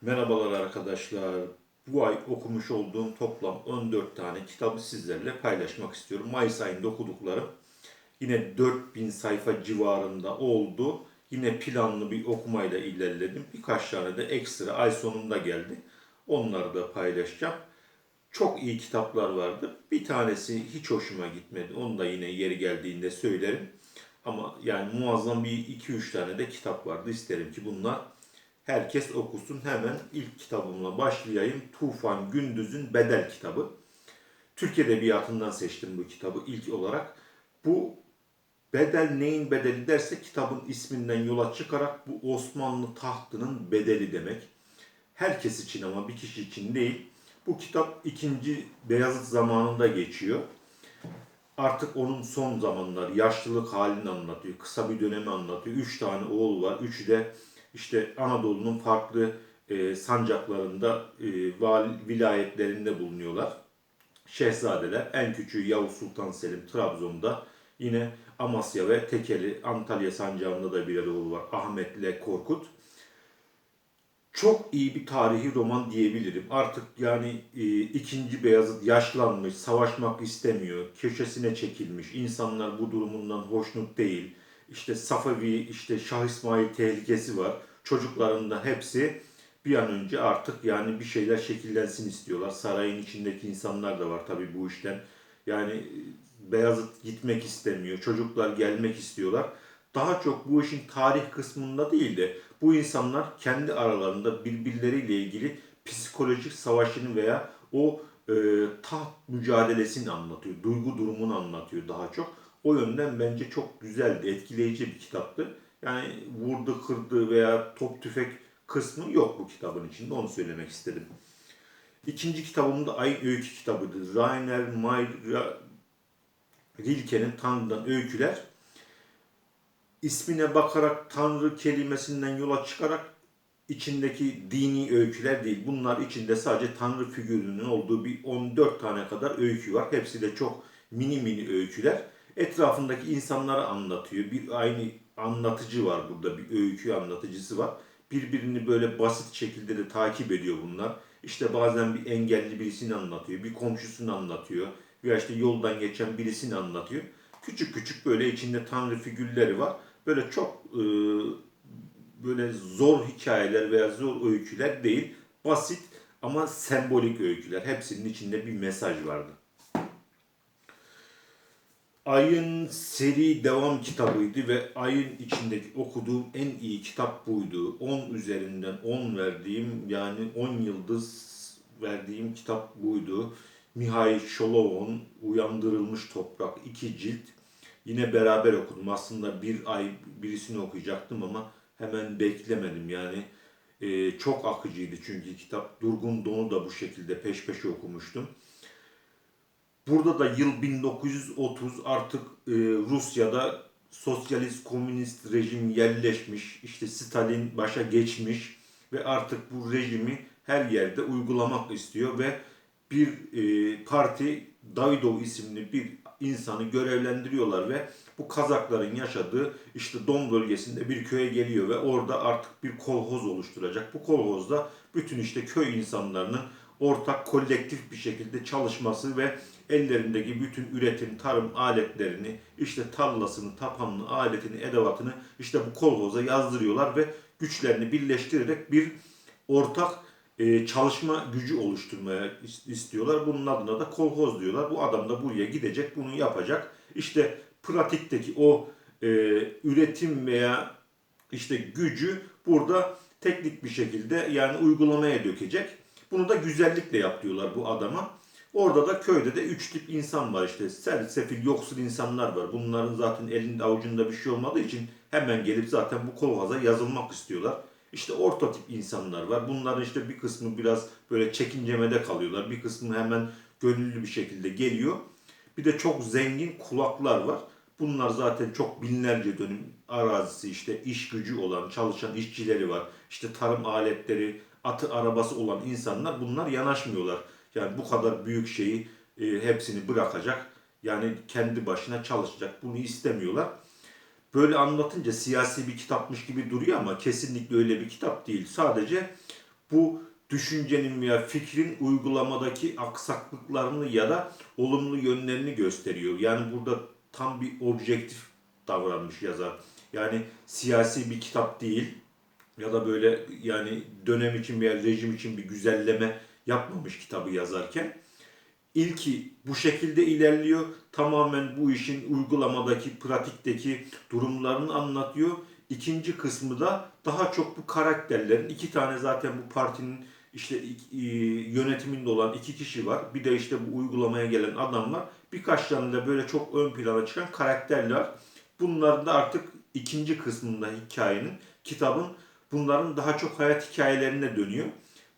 Merhabalar arkadaşlar. Bu ay okumuş olduğum toplam 14 tane kitabı sizlerle paylaşmak istiyorum. Mayıs ayında okuduklarım yine 4000 sayfa civarında oldu. Yine planlı bir okumayla ilerledim. Birkaç tane de ekstra ay sonunda geldi. Onları da paylaşacağım. Çok iyi kitaplar vardı. Bir tanesi hiç hoşuma gitmedi. Onu da yine yeri geldiğinde söylerim. Ama yani muazzam bir 2-3 tane de kitap vardı. İsterim ki bunlar herkes okusun. Hemen ilk kitabımla başlayayım. Tufan Gündüz'ün Bedel kitabı. Türk Edebiyatı'ndan seçtim bu kitabı ilk olarak. Bu bedel neyin bedeli derse kitabın isminden yola çıkarak bu Osmanlı tahtının bedeli demek. Herkes için ama bir kişi için değil. Bu kitap 2. Beyazıt zamanında geçiyor. Artık onun son zamanlar, yaşlılık halini anlatıyor. Kısa bir dönemi anlatıyor. Üç tane oğul var. Üçü de işte Anadolu'nun farklı e, sancaklarında, e, vali, vilayetlerinde bulunuyorlar. Şehzadeler, en küçüğü Yavuz Sultan Selim Trabzon'da. Yine Amasya ve Tekeli, Antalya sancağında da birer oğlu var. Ahmet ile Korkut çok iyi bir tarihi roman diyebilirim. Artık yani e, ikinci Beyazıt yaşlanmış, savaşmak istemiyor, köşesine çekilmiş. İnsanlar bu durumundan hoşnut değil. İşte Safavi, işte Şah İsmail tehlikesi var. Çocukların da hepsi bir an önce artık yani bir şeyler şekillensin istiyorlar. Sarayın içindeki insanlar da var tabii bu işten. Yani e, Beyazıt gitmek istemiyor. Çocuklar gelmek istiyorlar. Daha çok bu işin tarih kısmında değil de bu insanlar kendi aralarında birbirleriyle ilgili psikolojik savaşını veya o e, taht mücadelesini anlatıyor. Duygu durumunu anlatıyor daha çok. O yönden bence çok güzeldi, etkileyici bir kitaptı. Yani vurdu, kırdı veya top tüfek kısmı yok bu kitabın içinde. Onu söylemek istedim. İkinci kitabım da Ayın Öykü kitabıdır. Rainer Mayer Rilke'nin Tanrı'dan Öyküler ismine bakarak Tanrı kelimesinden yola çıkarak içindeki dini öyküler değil. Bunlar içinde sadece Tanrı figürünün olduğu bir 14 tane kadar öykü var. Hepsi de çok mini mini öyküler. Etrafındaki insanları anlatıyor. Bir aynı anlatıcı var burada. Bir öykü anlatıcısı var. Birbirini böyle basit şekilde de takip ediyor bunlar. İşte bazen bir engelli birisini anlatıyor. Bir komşusunu anlatıyor. Veya işte yoldan geçen birisini anlatıyor. Küçük küçük böyle içinde tanrı figürleri var böyle çok e, böyle zor hikayeler veya zor öyküler değil. Basit ama sembolik öyküler. Hepsinin içinde bir mesaj vardı. Ayın seri devam kitabıydı ve ayın içindeki okuduğum en iyi kitap buydu. 10 üzerinden 10 verdiğim yani 10 yıldız verdiğim kitap buydu. Mihail Şolov'un Uyandırılmış Toprak 2 cilt Yine beraber okudum. Aslında bir ay birisini okuyacaktım ama hemen beklemedim. Yani e, çok akıcıydı çünkü kitap. Durgun Don'u da bu şekilde peş peşe okumuştum. Burada da yıl 1930 artık e, Rusya'da sosyalist komünist rejim yerleşmiş. İşte Stalin başa geçmiş ve artık bu rejimi her yerde uygulamak istiyor ve bir e, parti Davidov isimli bir insanı görevlendiriyorlar ve bu Kazakların yaşadığı işte Don bölgesinde bir köye geliyor ve orada artık bir kolhoz oluşturacak. Bu kolhozda bütün işte köy insanlarının ortak kolektif bir şekilde çalışması ve ellerindeki bütün üretim, tarım aletlerini, işte tarlasını, tapanını, aletini, edevatını işte bu kolhoza yazdırıyorlar ve güçlerini birleştirerek bir ortak e, çalışma gücü oluşturmaya istiyorlar. Bunun adına da kolhoz diyorlar. Bu adam da buraya gidecek, bunu yapacak. İşte pratikteki o e, üretim veya işte gücü burada teknik bir şekilde yani uygulamaya dökecek. Bunu da güzellikle yap diyorlar bu adama. Orada da köyde de üç tip insan var işte. Sefil, yoksul insanlar var. Bunların zaten elinde avucunda bir şey olmadığı için hemen gelip zaten bu kolhaza yazılmak istiyorlar. İşte orta tip insanlar var. Bunların işte bir kısmı biraz böyle çekincemede kalıyorlar. Bir kısmı hemen gönüllü bir şekilde geliyor. Bir de çok zengin kulaklar var. Bunlar zaten çok binlerce dönüm arazisi işte iş gücü olan çalışan işçileri var. İşte tarım aletleri, atı arabası olan insanlar bunlar yanaşmıyorlar. Yani bu kadar büyük şeyi e, hepsini bırakacak. Yani kendi başına çalışacak. Bunu istemiyorlar böyle anlatınca siyasi bir kitapmış gibi duruyor ama kesinlikle öyle bir kitap değil. Sadece bu düşüncenin veya fikrin uygulamadaki aksaklıklarını ya da olumlu yönlerini gösteriyor. Yani burada tam bir objektif davranmış yazar. Yani siyasi bir kitap değil ya da böyle yani dönem için veya rejim için bir güzelleme yapmamış kitabı yazarken. İlki bu şekilde ilerliyor. Tamamen bu işin uygulamadaki, pratikteki durumlarını anlatıyor. İkinci kısmı da daha çok bu karakterlerin, iki tane zaten bu partinin işte e, yönetiminde olan iki kişi var. Bir de işte bu uygulamaya gelen adam var. Birkaç tane de böyle çok ön plana çıkan karakterler. Bunlar da artık ikinci kısmında hikayenin, kitabın bunların daha çok hayat hikayelerine dönüyor.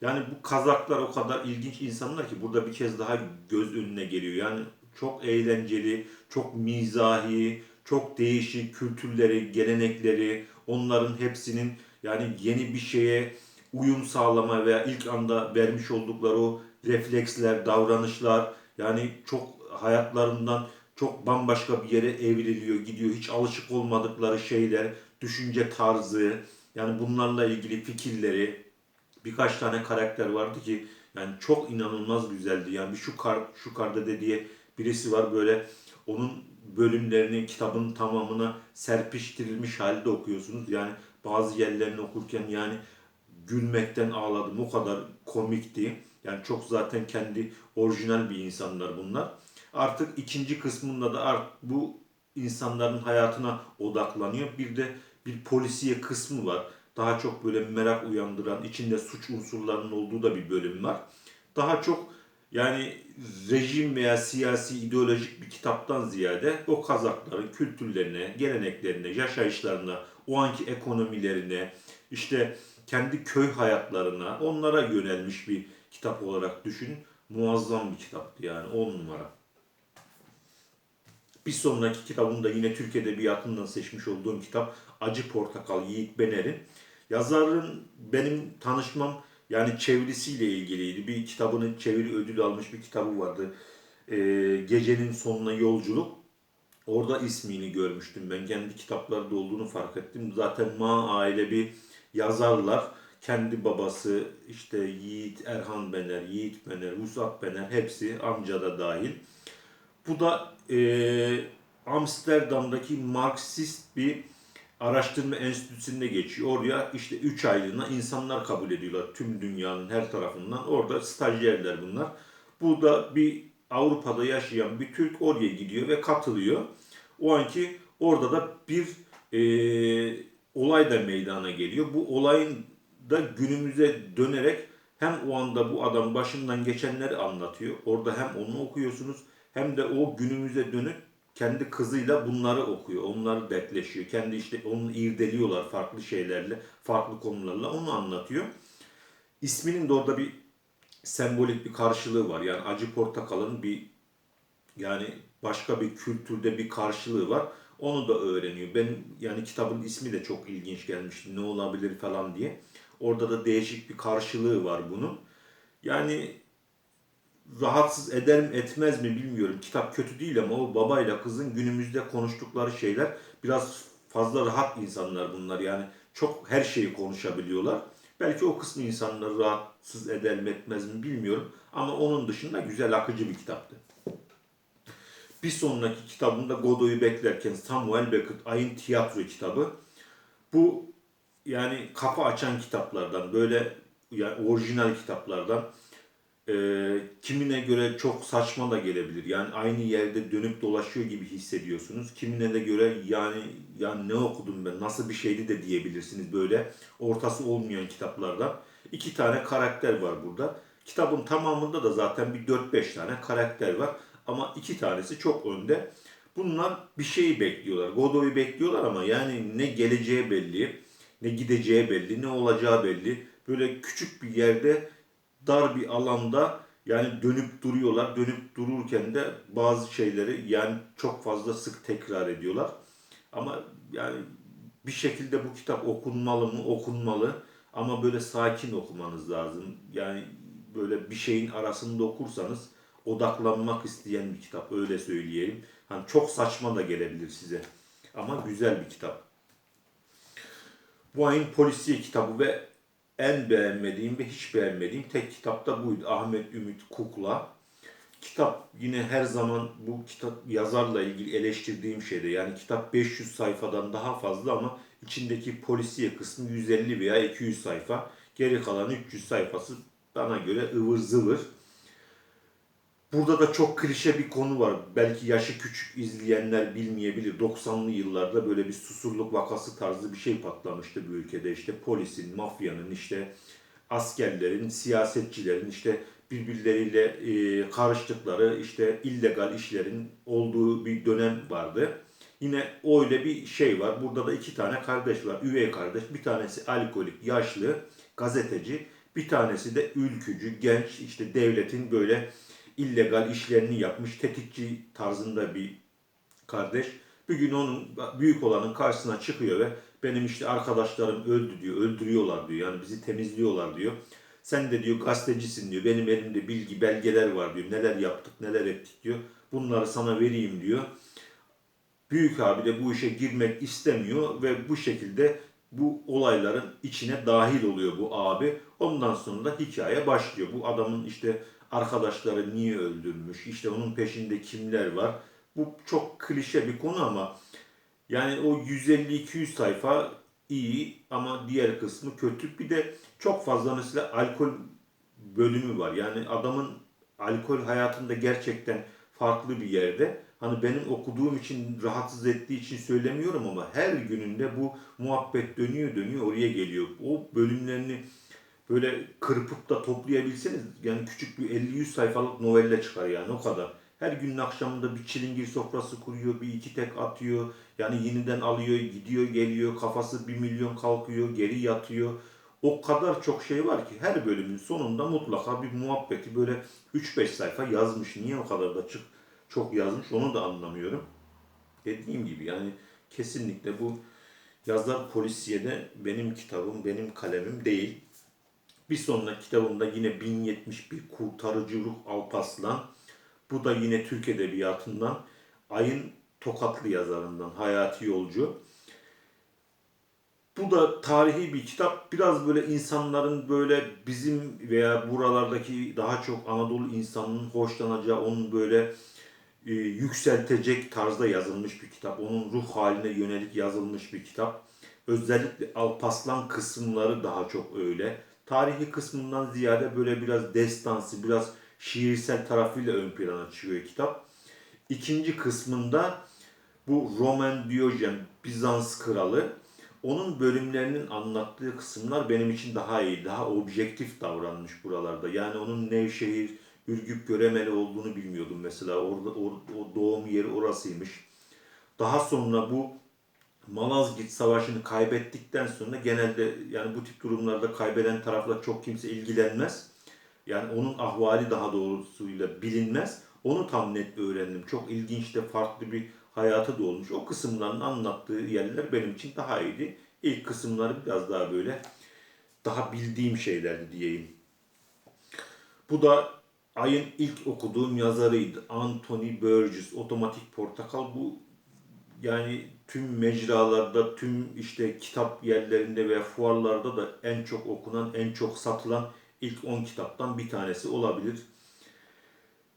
Yani bu kazaklar o kadar ilginç insanlar ki burada bir kez daha göz önüne geliyor. Yani çok eğlenceli, çok mizahi, çok değişik kültürleri, gelenekleri, onların hepsinin yani yeni bir şeye uyum sağlama veya ilk anda vermiş oldukları o refleksler, davranışlar yani çok hayatlarından çok bambaşka bir yere evriliyor, gidiyor. Hiç alışık olmadıkları şeyler, düşünce tarzı, yani bunlarla ilgili fikirleri, birkaç tane karakter vardı ki yani çok inanılmaz güzeldi. Yani bir şu kar şu karda diye birisi var böyle onun bölümlerini kitabın tamamına serpiştirilmiş halde okuyorsunuz. Yani bazı yerlerini okurken yani gülmekten ağladım. O kadar komikti. Yani çok zaten kendi orijinal bir insanlar bunlar. Artık ikinci kısmında da art bu insanların hayatına odaklanıyor. Bir de bir polisiye kısmı var. Daha çok böyle merak uyandıran, içinde suç unsurlarının olduğu da bir bölüm var. Daha çok yani rejim veya siyasi ideolojik bir kitaptan ziyade o Kazakların kültürlerine, geleneklerine, yaşayışlarına, o anki ekonomilerine, işte kendi köy hayatlarına, onlara yönelmiş bir kitap olarak düşün. Muazzam bir kitaptı yani 10 numara. Bir sonraki kitabım da yine Türk Edebiyatı'ndan seçmiş olduğum kitap Acı Portakal Yiğit Bener'in. Yazarın benim tanışmam yani çevirisiyle ilgiliydi. Bir kitabının çeviri ödülü almış bir kitabı vardı. Ee, Gecenin Sonuna Yolculuk. Orada ismini görmüştüm ben. Kendi kitaplarda olduğunu fark ettim. Zaten Ma aile bir yazarlar. Kendi babası işte Yiğit Erhan Bener, Yiğit Bener, Vusat Bener hepsi amca da dahil. Bu da e, Amsterdam'daki Marksist bir araştırma enstitüsünde geçiyor. Oraya işte 3 aylığına insanlar kabul ediyorlar tüm dünyanın her tarafından. Orada stajyerler bunlar. Bu da bir Avrupa'da yaşayan bir Türk oraya gidiyor ve katılıyor. O anki orada da bir e, olay da meydana geliyor. Bu olayın da günümüze dönerek hem o anda bu adam başından geçenleri anlatıyor. Orada hem onu okuyorsunuz hem de o günümüze dönük kendi kızıyla bunları okuyor. Onları dertleşiyor. Kendi işte onu irdeliyorlar farklı şeylerle, farklı konularla onu anlatıyor. İsminin de orada bir sembolik bir karşılığı var. Yani acı portakalın bir yani başka bir kültürde bir karşılığı var. Onu da öğreniyor. Ben yani kitabın ismi de çok ilginç gelmişti. Ne olabilir falan diye. Orada da değişik bir karşılığı var bunun. Yani rahatsız eder mi etmez mi bilmiyorum. Kitap kötü değil ama o babayla kızın günümüzde konuştukları şeyler biraz fazla rahat insanlar bunlar. Yani çok her şeyi konuşabiliyorlar. Belki o kısmı insanları rahatsız eder mi etmez mi bilmiyorum. Ama onun dışında güzel akıcı bir kitaptı. Bir sonraki kitabımda Godoy'u beklerken Samuel Beckett Ayın Tiyatro kitabı. Bu yani kafa açan kitaplardan böyle yani orijinal kitaplardan e, kimine göre çok saçma da gelebilir. Yani aynı yerde dönüp dolaşıyor gibi hissediyorsunuz. Kimine de göre yani yani ne okudum ben nasıl bir şeydi de diyebilirsiniz böyle ortası olmayan kitaplardan. İki tane karakter var burada. Kitabın tamamında da zaten bir 4-5 tane karakter var. Ama iki tanesi çok önde. Bunlar bir şeyi bekliyorlar. Godoy'u bekliyorlar ama yani ne geleceği belli, ne gideceği belli, ne olacağı belli. Böyle küçük bir yerde dar bir alanda yani dönüp duruyorlar. Dönüp dururken de bazı şeyleri yani çok fazla sık tekrar ediyorlar. Ama yani bir şekilde bu kitap okunmalı mı? Okunmalı. Ama böyle sakin okumanız lazım. Yani böyle bir şeyin arasında okursanız odaklanmak isteyen bir kitap öyle söyleyelim. Hani çok saçma da gelebilir size. Ama güzel bir kitap. Bu ayın polisiye kitabı ve en beğenmediğim ve hiç beğenmediğim tek kitap da buydu. Ahmet Ümit Kukla. Kitap yine her zaman bu kitap yazarla ilgili eleştirdiğim şeyde. Yani kitap 500 sayfadan daha fazla ama içindeki polisiye kısmı 150 veya 200 sayfa. Geri kalan 300 sayfası bana göre ıvır zıvır. Burada da çok klişe bir konu var. Belki yaşı küçük izleyenler bilmeyebilir. 90'lı yıllarda böyle bir susurluk vakası tarzı bir şey patlamıştı bu ülkede. İşte polisin, mafyanın, işte askerlerin, siyasetçilerin işte birbirleriyle e, karıştıkları işte illegal işlerin olduğu bir dönem vardı. Yine öyle bir şey var. Burada da iki tane kardeş var. Üvey kardeş. Bir tanesi alkolik, yaşlı, gazeteci. Bir tanesi de ülkücü, genç, işte devletin böyle illegal işlerini yapmış, tetikçi tarzında bir kardeş. Bir gün onun büyük olanın karşısına çıkıyor ve benim işte arkadaşlarım öldü diyor, öldürüyorlar diyor. Yani bizi temizliyorlar diyor. Sen de diyor gazetecisin diyor. Benim elimde bilgi, belgeler var diyor. Neler yaptık, neler ettik diyor. Bunları sana vereyim diyor. Büyük abi de bu işe girmek istemiyor ve bu şekilde bu olayların içine dahil oluyor bu abi. Ondan sonra da hikaye başlıyor. Bu adamın işte arkadaşları niye öldürmüş, işte onun peşinde kimler var. Bu çok klişe bir konu ama yani o 150-200 sayfa iyi ama diğer kısmı kötü. Bir de çok fazla mesela alkol bölümü var. Yani adamın alkol hayatında gerçekten farklı bir yerde. Hani benim okuduğum için rahatsız ettiği için söylemiyorum ama her gününde bu muhabbet dönüyor dönüyor oraya geliyor. O bölümlerini böyle kırpıp da toplayabilseniz yani küçük bir 50-100 sayfalık novelle çıkar yani o kadar. Her günün akşamında bir çilingir sofrası kuruyor, bir iki tek atıyor. Yani yeniden alıyor, gidiyor, geliyor, kafası bir milyon kalkıyor, geri yatıyor. O kadar çok şey var ki her bölümün sonunda mutlaka bir muhabbeti böyle 3-5 sayfa yazmış. Niye o kadar da çık çok yazmış onu da anlamıyorum. Dediğim gibi yani kesinlikle bu yazar polisiyede benim kitabım, benim kalemim değil. Bir sonraki kitabımda yine 1071 Kurtarıcı Ruh Alpaslan. Bu da yine Türk Edebiyatı'ndan Ayın Tokatlı yazarından Hayati Yolcu. Bu da tarihi bir kitap. Biraz böyle insanların böyle bizim veya buralardaki daha çok Anadolu insanının hoşlanacağı, onun böyle e, yükseltecek tarzda yazılmış bir kitap. Onun ruh haline yönelik yazılmış bir kitap. Özellikle Alpaslan kısımları daha çok öyle. Tarihi kısmından ziyade böyle biraz destansı, biraz şiirsel tarafıyla ön plana çıkıyor kitap. İkinci kısmında bu Roman Diyojen, Bizans kralı. Onun bölümlerinin anlattığı kısımlar benim için daha iyi, daha objektif davranmış buralarda. Yani onun Nevşehir, Ürgüp Göremeli olduğunu bilmiyordum mesela. Orada o, o doğum yeri orasıymış. Daha sonra bu Malazgirt Savaşı'nı kaybettikten sonra genelde yani bu tip durumlarda kaybeden tarafla çok kimse ilgilenmez. Yani onun ahvali daha doğrusuyla bilinmez. Onu tam net öğrendim. Çok ilginç de farklı bir hayatı da olmuş. O kısımların anlattığı yerler benim için daha iyiydi. İlk kısımları biraz daha böyle daha bildiğim şeylerdi diyeyim. Bu da ayın ilk okuduğum yazarıydı. Anthony Burgess, Otomatik Portakal. Bu yani tüm mecralarda, tüm işte kitap yerlerinde veya fuarlarda da en çok okunan, en çok satılan ilk 10 kitaptan bir tanesi olabilir.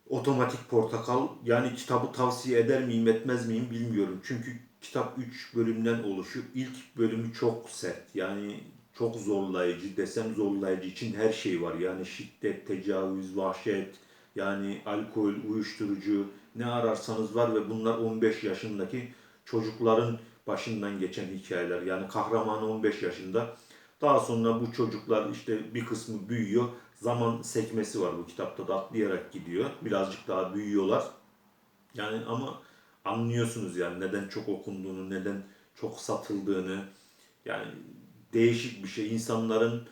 Otomatik Portakal yani kitabı tavsiye eder miyim etmez miyim bilmiyorum. Çünkü kitap 3 bölümden oluşuyor. İlk bölümü çok sert yani çok zorlayıcı desem zorlayıcı için her şey var. Yani şiddet, tecavüz, vahşet, yani alkol, uyuşturucu ne ararsanız var ve bunlar 15 yaşındaki çocukların başından geçen hikayeler. Yani kahraman 15 yaşında. Daha sonra bu çocuklar işte bir kısmı büyüyor. Zaman sekmesi var bu kitapta da atlayarak gidiyor. Birazcık daha büyüyorlar. Yani ama anlıyorsunuz yani neden çok okunduğunu, neden çok satıldığını. Yani değişik bir şey. İnsanların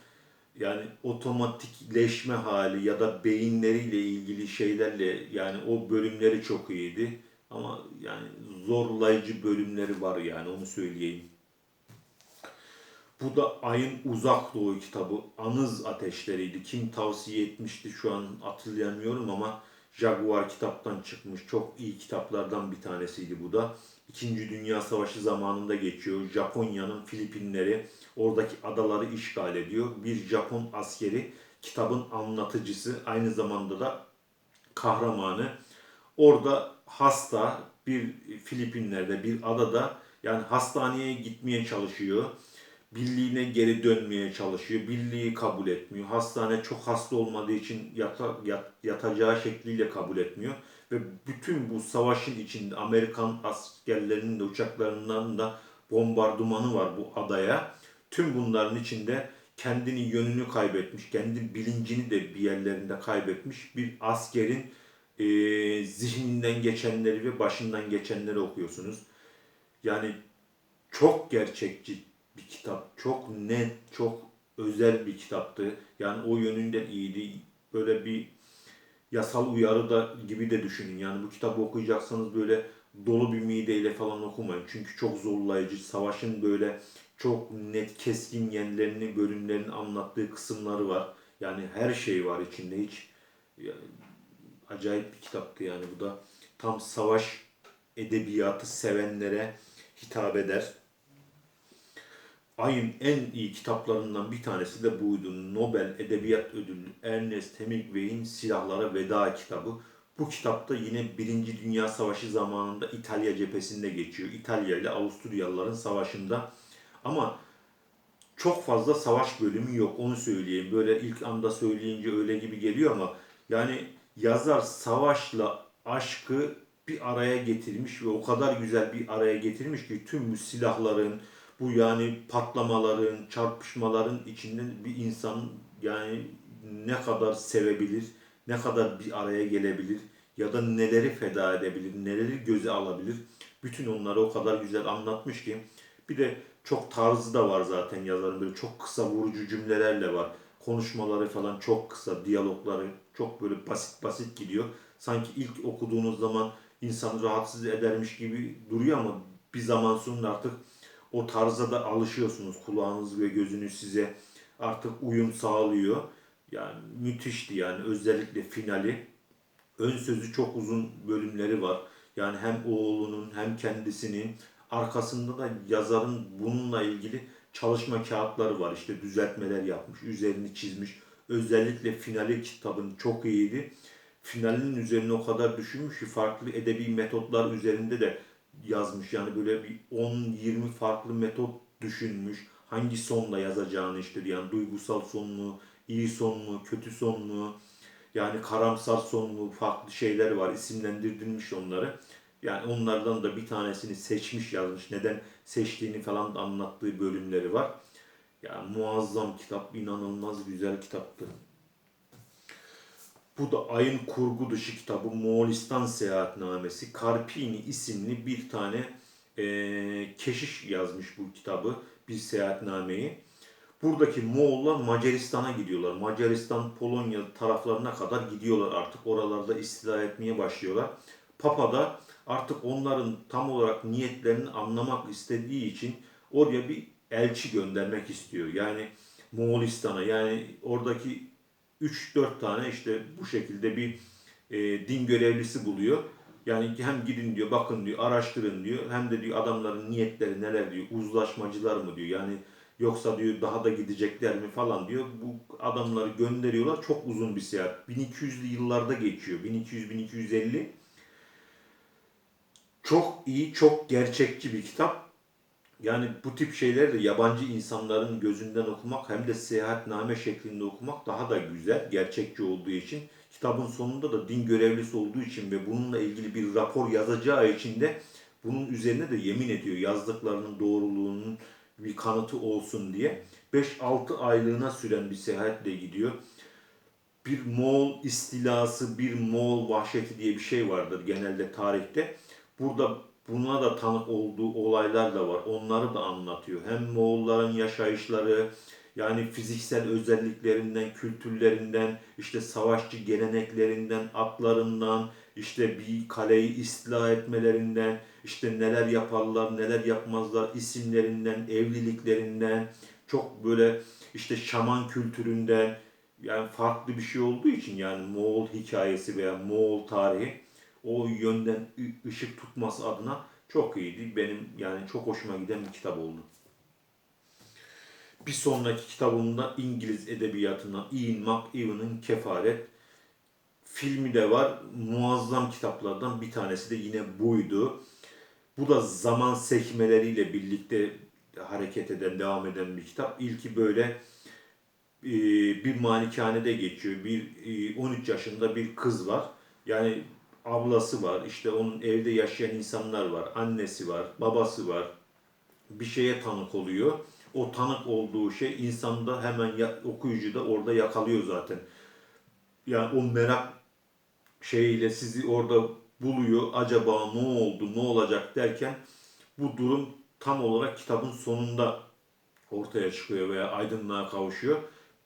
yani otomatikleşme hali ya da beyinleriyle ilgili şeylerle yani o bölümleri çok iyiydi. Ama yani zorlayıcı bölümleri var yani onu söyleyeyim. Bu da Ayın Uzak Doğu kitabı. Anız Ateşleriydi. Kim tavsiye etmişti şu an hatırlayamıyorum ama Jaguar kitaptan çıkmış. Çok iyi kitaplardan bir tanesiydi bu da. İkinci Dünya Savaşı zamanında geçiyor. Japonya'nın Filipinleri oradaki adaları işgal ediyor. Bir Japon askeri kitabın anlatıcısı aynı zamanda da kahramanı. Orada hasta bir Filipinler'de bir adada yani hastaneye gitmeye çalışıyor. Birliğine geri dönmeye çalışıyor. Birliği kabul etmiyor. Hastane çok hasta olmadığı için yata, yat- yatacağı şekliyle kabul etmiyor. Ve bütün bu savaşın içinde Amerikan askerlerinin de uçaklarından da bombardımanı var bu adaya. Tüm bunların içinde kendini yönünü kaybetmiş, kendi bilincini de bir yerlerinde kaybetmiş bir askerin e, zihninden geçenleri ve başından geçenleri okuyorsunuz. Yani çok gerçekçi bir kitap. Çok net, çok özel bir kitaptı. Yani o yönünden iyiydi. Böyle bir yasal uyarı da gibi de düşünün. Yani bu kitabı okuyacaksanız böyle dolu bir mideyle falan okumayın. Çünkü çok zorlayıcı. Savaşın böyle çok net, keskin yerlerini, bölümlerini anlattığı kısımları var. Yani her şey var içinde. Hiç acayip bir kitaptı yani bu da. Tam savaş edebiyatı sevenlere hitap eder. Ayın en iyi kitaplarından bir tanesi de buydu. Nobel Edebiyat Ödüllü Ernest Hemingway'in Silahlara Veda kitabı. Bu kitapta yine Birinci Dünya Savaşı zamanında İtalya cephesinde geçiyor. İtalya ile Avusturyalıların savaşında. Ama çok fazla savaş bölümü yok onu söyleyeyim. Böyle ilk anda söyleyince öyle gibi geliyor ama yani yazar savaşla aşkı bir araya getirmiş ve o kadar güzel bir araya getirmiş ki tüm bu silahların, bu yani patlamaların, çarpışmaların içinden bir insan yani ne kadar sevebilir, ne kadar bir araya gelebilir ya da neleri feda edebilir, neleri göze alabilir. Bütün onları o kadar güzel anlatmış ki bir de çok tarzı da var zaten yazarın böyle çok kısa vurucu cümlelerle var. Konuşmaları falan çok kısa, diyalogları çok böyle basit basit gidiyor. Sanki ilk okuduğunuz zaman insanı rahatsız edermiş gibi duruyor ama bir zaman sonra artık o tarza da alışıyorsunuz. Kulağınız ve gözünüz size artık uyum sağlıyor. Yani müthişti yani özellikle finali. Ön sözü çok uzun bölümleri var. Yani hem oğlunun hem kendisinin arkasında da yazarın bununla ilgili çalışma kağıtları var. İşte düzeltmeler yapmış, üzerini çizmiş. Özellikle finali kitabın çok iyiydi. Finalinin üzerine o kadar düşünmüş ki farklı edebi metotlar üzerinde de yazmış. Yani böyle bir 10-20 farklı metot düşünmüş. Hangi sonla yazacağını işte yani duygusal son mu, iyi son mu, kötü son mu, yani karamsar son mu farklı şeyler var. isimlendirilmiş onları. Yani onlardan da bir tanesini seçmiş yazmış. Neden seçtiğini falan da anlattığı bölümleri var. Yani muazzam kitap, inanılmaz güzel kitaptı. Bu da Ayın Kurgu Dışı kitabı Moğolistan Seyahatnamesi. Karpini isimli bir tane eee, keşiş yazmış bu kitabı, bir seyahatnameyi. Buradaki Moğollar Macaristan'a gidiyorlar. Macaristan, Polonya taraflarına kadar gidiyorlar artık. Oralarda istila etmeye başlıyorlar. Papa da artık onların tam olarak niyetlerini anlamak istediği için oraya bir elçi göndermek istiyor. Yani Moğolistan'a yani oradaki 3-4 tane işte bu şekilde bir e, din görevlisi buluyor. Yani hem gidin diyor, bakın diyor, araştırın diyor. Hem de diyor adamların niyetleri neler diyor, uzlaşmacılar mı diyor. Yani yoksa diyor daha da gidecekler mi falan diyor. Bu adamları gönderiyorlar. Çok uzun bir seyahat. 1200'lü yıllarda geçiyor. 1200-1250. Çok iyi, çok gerçekçi bir kitap. Yani bu tip şeyleri de yabancı insanların gözünden okumak hem de seyahatname şeklinde okumak daha da güzel, gerçekçi olduğu için. Kitabın sonunda da din görevlisi olduğu için ve bununla ilgili bir rapor yazacağı için de bunun üzerine de yemin ediyor yazdıklarının doğruluğunun bir kanıtı olsun diye. 5-6 aylığına süren bir seyahatle gidiyor. Bir Moğol istilası, bir Moğol vahşeti diye bir şey vardır genelde tarihte. Burada buna da tanık olduğu olaylar da var. Onları da anlatıyor. Hem Moğolların yaşayışları, yani fiziksel özelliklerinden, kültürlerinden, işte savaşçı geleneklerinden, atlarından, işte bir kaleyi istila etmelerinden, işte neler yaparlar, neler yapmazlar, isimlerinden, evliliklerinden, çok böyle işte şaman kültüründen, yani farklı bir şey olduğu için yani Moğol hikayesi veya Moğol tarihi o yönden ışık tutması adına Çok iyiydi. Benim yani çok hoşuma giden bir kitap oldu. Bir sonraki kitabımda İngiliz edebiyatından Ian McEwan'ın Kefaret filmi de var. Muazzam kitaplardan bir tanesi de yine buydu. Bu da zaman sekmeleriyle birlikte hareket eden, devam eden bir kitap. İlki böyle e, bir malikanede geçiyor. Bir e, 13 yaşında bir kız var. Yani ablası var, işte onun evde yaşayan insanlar var, annesi var, babası var. Bir şeye tanık oluyor. O tanık olduğu şey insanda hemen ya, okuyucu da orada yakalıyor zaten. Yani o merak şeyiyle sizi orada buluyor. Acaba ne oldu, ne olacak derken bu durum tam olarak kitabın sonunda ortaya çıkıyor veya aydınlığa kavuşuyor.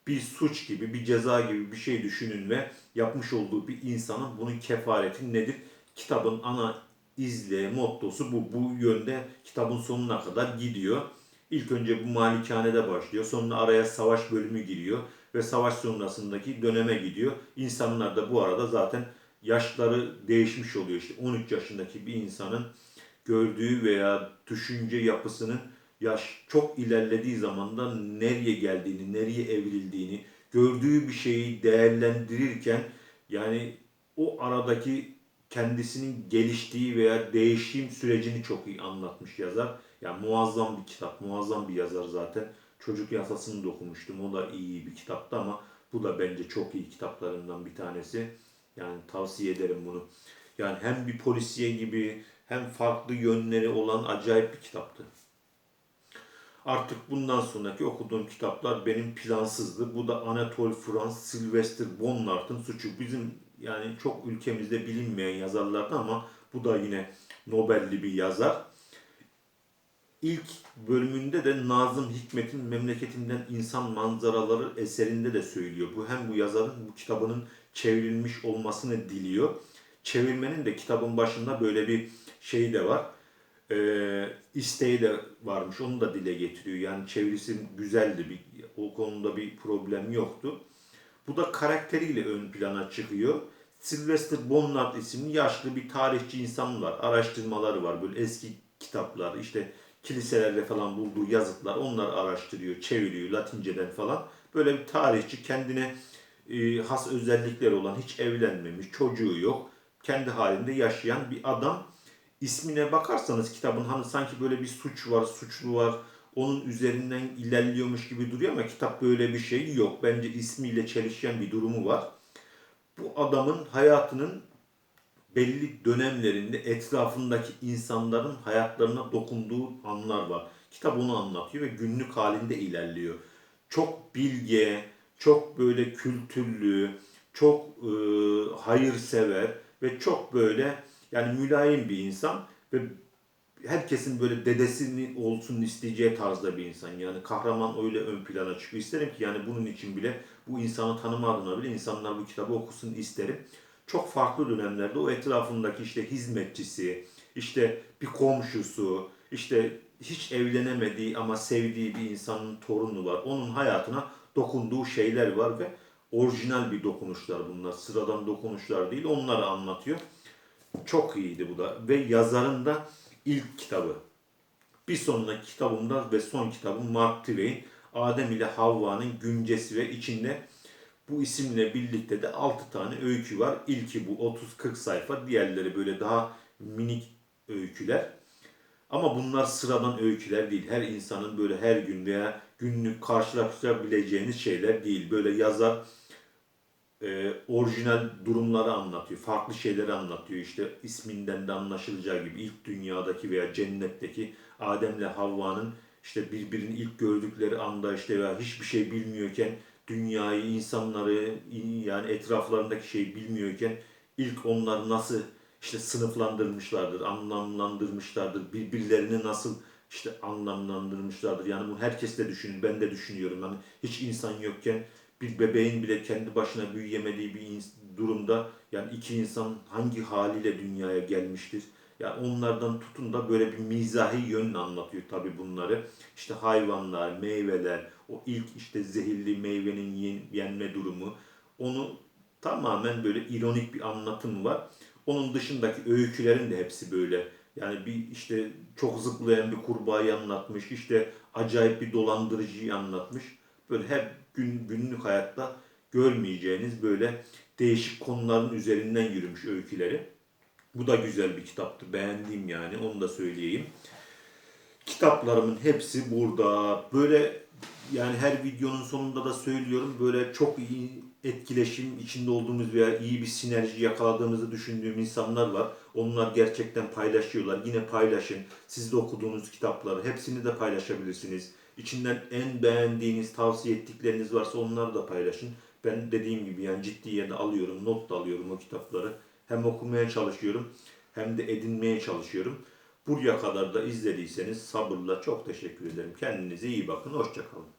Bir suç gibi, bir ceza gibi bir şey düşünün ve yapmış olduğu bir insanın bunun kefareti nedir? Kitabın ana izle, mottosu bu. Bu yönde kitabın sonuna kadar gidiyor. İlk önce bu malikanede başlıyor. Sonra araya savaş bölümü giriyor ve savaş sonrasındaki döneme gidiyor. İnsanlar da bu arada zaten yaşları değişmiş oluyor. İşte 13 yaşındaki bir insanın gördüğü veya düşünce yapısının yaş çok ilerlediği zaman nereye geldiğini, nereye evrildiğini, gördüğü bir şeyi değerlendirirken yani o aradaki kendisinin geliştiği veya değişim sürecini çok iyi anlatmış yazar. Yani muazzam bir kitap, muazzam bir yazar zaten. Çocuk Yasası'nı da okumuştum. O da iyi bir kitaptı ama bu da bence çok iyi kitaplarından bir tanesi. Yani tavsiye ederim bunu. Yani hem bir polisiye gibi hem farklı yönleri olan acayip bir kitaptı. Artık bundan sonraki okuduğum kitaplar benim plansızdı. Bu da Anatole France, Sylvester Bonnard'ın suçu. Bizim yani çok ülkemizde bilinmeyen yazarlardan ama bu da yine Nobel'li bir yazar. İlk bölümünde de Nazım Hikmet'in Memleketimden İnsan Manzaraları eserinde de söylüyor. Bu hem bu yazarın bu kitabının çevrilmiş olmasını diliyor. Çevirmenin de kitabın başında böyle bir şey de var. Ee, isteği de varmış. Onu da dile getiriyor. Yani çevirisi güzeldi. Bir, o konuda bir problem yoktu. Bu da karakteriyle ön plana çıkıyor. Sylvester Bonnard isimli yaşlı bir tarihçi insan var. Araştırmaları var. Böyle eski kitaplar, işte kiliselerde falan bulduğu yazıtlar onları araştırıyor, çeviriyor Latinceden falan. Böyle bir tarihçi kendine e, has özellikleri olan, hiç evlenmemiş, çocuğu yok, kendi halinde yaşayan bir adam. İsmine bakarsanız kitabın hani sanki böyle bir suç var, suçlu var, onun üzerinden ilerliyormuş gibi duruyor ama kitap böyle bir şey yok. Bence ismiyle çelişen bir durumu var. Bu adamın hayatının belli dönemlerinde etrafındaki insanların hayatlarına dokunduğu anlar var. Kitap onu anlatıyor ve günlük halinde ilerliyor. Çok bilge, çok böyle kültürlü, çok e, hayırsever ve çok böyle yani mülayim bir insan ve herkesin böyle dedesini olsun isteyeceği tarzda bir insan. Yani kahraman öyle ön plana çıkıyor. İsterim ki yani bunun için bile bu insanı tanıma adına bile insanlar bu kitabı okusun isterim. Çok farklı dönemlerde o etrafındaki işte hizmetçisi, işte bir komşusu, işte hiç evlenemediği ama sevdiği bir insanın torunu var. Onun hayatına dokunduğu şeyler var ve orijinal bir dokunuşlar bunlar. Sıradan dokunuşlar değil. Onları anlatıyor. Çok iyiydi bu da. Ve yazarın da ilk kitabı. Bir sonraki kitabımda ve son kitabım Mark Twain. Adem ile Havva'nın güncesi ve içinde bu isimle birlikte de 6 tane öykü var. İlki bu 30-40 sayfa. Diğerleri böyle daha minik öyküler. Ama bunlar sıradan öyküler değil. Her insanın böyle her gün veya günlük karşılaşabileceğiniz şeyler değil. Böyle yazar e, orijinal durumları anlatıyor. Farklı şeyleri anlatıyor. İşte isminden de anlaşılacağı gibi ilk dünyadaki veya cennetteki Adem'le Havva'nın işte birbirini ilk gördükleri anda işte veya hiçbir şey bilmiyorken dünyayı, insanları yani etraflarındaki şeyi bilmiyorken ilk onlar nasıl işte sınıflandırmışlardır, anlamlandırmışlardır, birbirlerini nasıl işte anlamlandırmışlardır. Yani bunu herkes de düşünün, ben de düşünüyorum. Yani hiç insan yokken bir bebeğin bile kendi başına büyüyemediği bir durumda yani iki insan hangi haliyle dünyaya gelmiştir? Yani onlardan tutun da böyle bir mizahi yönle anlatıyor tabi bunları. İşte hayvanlar, meyveler, o ilk işte zehirli meyvenin yenme durumu. Onu tamamen böyle ironik bir anlatım var. Onun dışındaki öykülerin de hepsi böyle Yani bir işte çok zıplayan bir kurbağayı anlatmış, işte acayip bir dolandırıcıyı anlatmış. Böyle hep gün, günlük hayatta görmeyeceğiniz böyle değişik konuların üzerinden yürümüş öyküleri. Bu da güzel bir kitaptı. Beğendiğim yani onu da söyleyeyim. Kitaplarımın hepsi burada. Böyle yani her videonun sonunda da söylüyorum böyle çok iyi etkileşim içinde olduğumuz veya iyi bir sinerji yakaladığımızı düşündüğüm insanlar var. Onlar gerçekten paylaşıyorlar. Yine paylaşın. Siz de okuduğunuz kitapları hepsini de paylaşabilirsiniz. İçinden en beğendiğiniz, tavsiye ettikleriniz varsa onları da paylaşın. Ben dediğim gibi yani ciddiye de alıyorum, not da alıyorum o kitapları. Hem okumaya çalışıyorum hem de edinmeye çalışıyorum. Buraya kadar da izlediyseniz sabırla çok teşekkür ederim. Kendinize iyi bakın. Hoşçakalın.